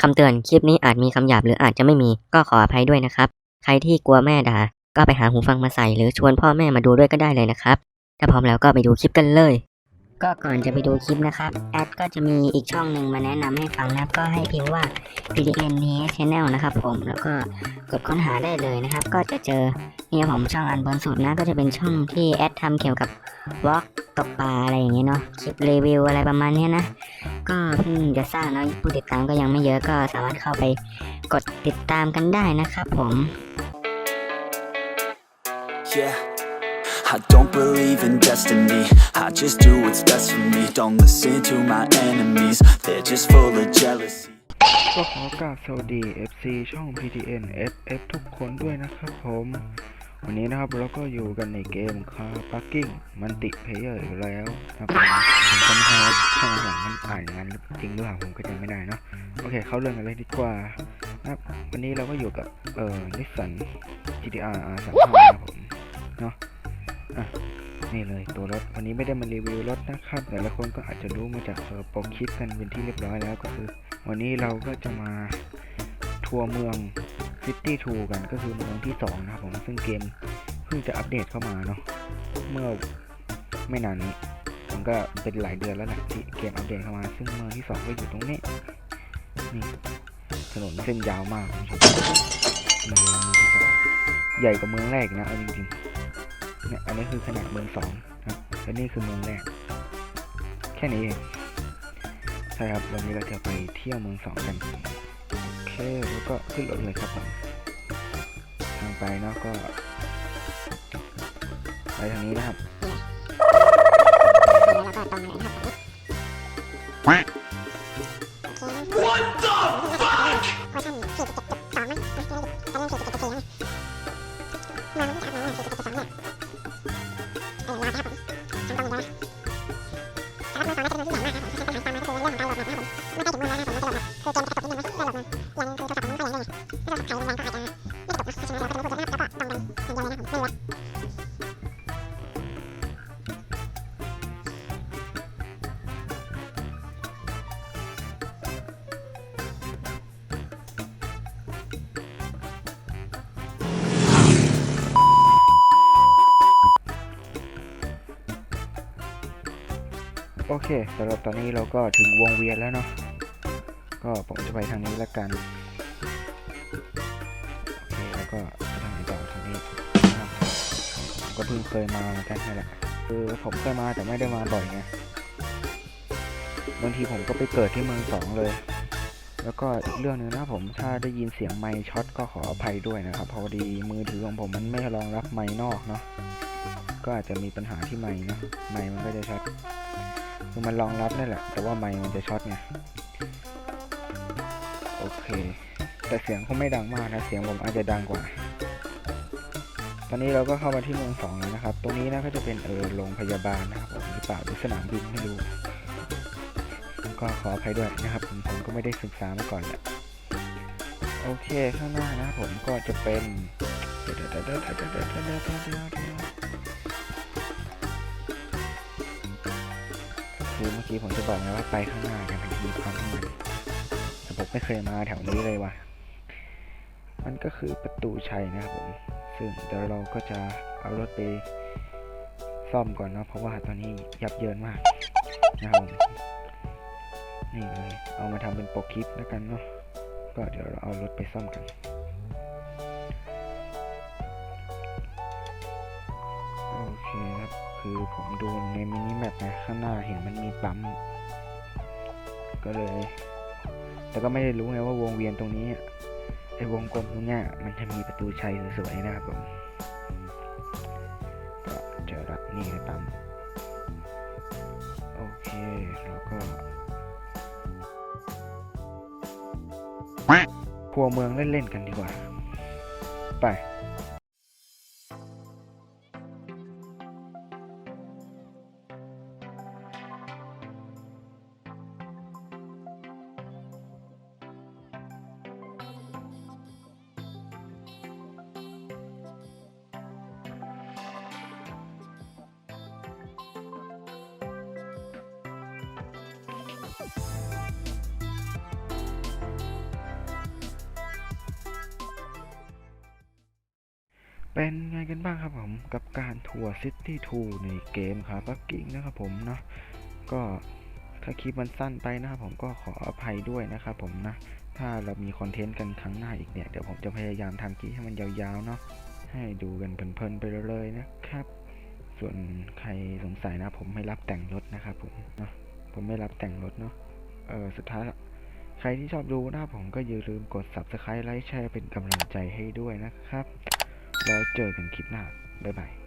คำเตือนคลิปนี้อาจมีคำหยาบหรืออาจจะไม่มีก็ขออภัยด้วยนะครับ ใครที่กลัวแม่ด่าก็ไปหาหูฟังมาใส่หรือชวนพ่อแม่มาดูด้วยก็ได้เลยนะครับ ถ้าพร้อมแล้วก็ไปดูคลิปกันเลย ก็ก่อนจะไปดูคลิปนะครับแอดก็จะมีอีกช่องหนึ่งมาแนะนำให้ฟังนะครับก็ให้พิมพ์ว่า PDN t Channel นะครับผมแล้วก็กดค้นหาได้เลยนะครับ ก็จะเจอเนี่ยผมช่องอันบนสุดนะก็จะเป็นช่องที่แอดทำเกี่ยวกับวอล์กตกปลาอะไรอย่างเงี้ยเนาะคลิปรีวิวอะไรประมาณเนี้ยนะ ก็เพิ่งจะสร้างเนาะผู้ติดตามก็ยังไม่เยอะก็สามารถเข้าไปกดติดตามกันได้นะครับผม Yeah. I don't believe in destiny. I just do what's best for me. Don't listen to my enemies. They're just full of jealousy. ก็ขอกราบสวัสดี FC ช่อง PTN FF ทุกคนด้วยนะครับผม วันนี้นะครับเราก็อยู่กันในเกม Car Parking มันติเพเยอร์อีกแล้วนะครับผมผมก็ไม่ทราบว่างหลังมันอ่านอย่างนั้นจริงหรือเปล่าผมก็จำไม่ได้เนาะโอเค เข้าเรื่องกันเลยดีกว่านะวันนี้เราก็อยู่กับเอ่อนิสสัน GTR R35 นะครับผมเนาะอะนี่เลยตัวรถวันนี้ไม่ได้มารีวิวรถนะครับแต่ละคนก็อาจจะรู้มาจากเออโปรคลิปกันเป็นที่เรียบร้อยแล้วก็คือ วันนี้เราก็จะมาทัวร์เมือง City 2กันก็คือเมืองที่ 2 นะครับผมซึ่งเกมเพิ่งจะอัปเดตเข้ามาเนาะเมื่อไม่นานนี้มันก็เป็นหลายเดือนแล้วแหละที่เกมอัปเดตเข้ามา ซึ่งเมืองที่ 2 ก็อยู่ตรงนี้นี่ถนนเส้นยาวมากคุณผู้ชมเมืองที่2ใหญ่กว่าเมืองแรกนะเอาจริงๆเนี่ยอันนี้คือขนาดเมืองสองนะและนี่คือเมืองแรก แค่นี้เองใช่ครับวันนี้เราจะไปเที่ยวเมืองสองกันโอเค แล้วก็ขึ้นรถเลยครับผมทางไปเนาะก็ไปทางนี้นะครับ โอเคสำหรับตอนนี้เราก็ถึงวงเวียนแล้วเนาะ ก็ผมจะไปทางนี้ละกัน ก็ไปทางไหนต่อทางนี้นะครับผมก็เพิ่งเคยมาเหมือนกันนั่แหละคือผมเคยมาแต่ไม่ได้มาบ่อยไงบางทีผมก็ไปเกิดที่เมืองสองเลย แล้วก็อีกเรื่องหนึงนะผมถ้าได้ยินเสียงไมค์ช็อตก็ขออภัยด้วยนะครับ พอดีมือถือของผมมันไม่รองรับไมค์นอกเนาะก็อาจจะมีปัญหาที่ไมค์เนะไมค์มันก็จะช็อตคือมันรองรับนั่นแหละ แต่ว่าไมค์มันจะช็อตไงโอเค แต่เสียงคงไม่ดังมากนะ เสียงผมอาจจะดังกว่า ตอนนี้เราก็เข้ามาที่เมืองสองแล้วนะครับ ตรงนี้นะก็จะเป็นเออโรงพยาบาลนะครับผมหรือเปล่าหรือสนามบินไม่รู้ ก็ขออภัยด้วยนะครับ ผมผมก็ไม่ได้ศึกษามาก่อนแหลยโอเคข้างหน้านะผมก็จะเป็นคือเมื่อกี้ผมจะบอกไงว่าไปข้างหน้ากันดีความที่มันแต่ผมไม่เคยมาแถวนี้เลยว่ะ มันก็คือประตูชัยนะครับผมซึ่งเดี๋ยวเราก็จะเอารถไปซ่อมก่อนเนาะเพราะว่าตอนนี้ยับเยินมากนะครับผมนี่เลยเอามาทำเป็นโปรคลิปแล้วกันเนาะก็เดี๋ยวเราเอารถไปซ่อมกันโอเคครับคือผมดูในมินิแมปนะข้างหน้าเห็นมันมีปั๊มก็เลย แต่ก็ไม่ได้รู้ไงว่าวงเวียนตรงนี้ ไอ้วงกลมตรงเนี้ยมันจะมีประตูชัยสวยๆนะครับผมก็เจอละนี่เลยปั๊มโอเคแล้วก็ทัวร์เมืองเล่นๆกันดีกว่า ไป เป็นไงกันบ้างครับผมกับการทัวร์ซิตี้ทูในเกมคาปักกิ้งนะครับผมเนาะก็ถ้าคลิปมันสั้นไปนะครับผมก็ขออภัยด้วยนะครับผมนะ ถ้าเรามีคอนเทนต์กันครั้งหน้าอีกเนี่ย เดี๋ยวผมจะพยายามทำคลิปให้มันยาวๆเนาะให้ดูกันเพลินๆไปเลยนะครับ ส่วนใครสงสัยนะ ผมไม่รับแต่งรถนะครับผมเนาะผมไม่รับแต่งรถเนาะเออสุดท้ายใครที่ชอบดูนะผมก็อย่าลืมกด subscribe ไลค์แชร์เป็นกำลังใจให้ด้วยนะครับ แล้วเจอกันคลิปหน้า บ๊ายบาย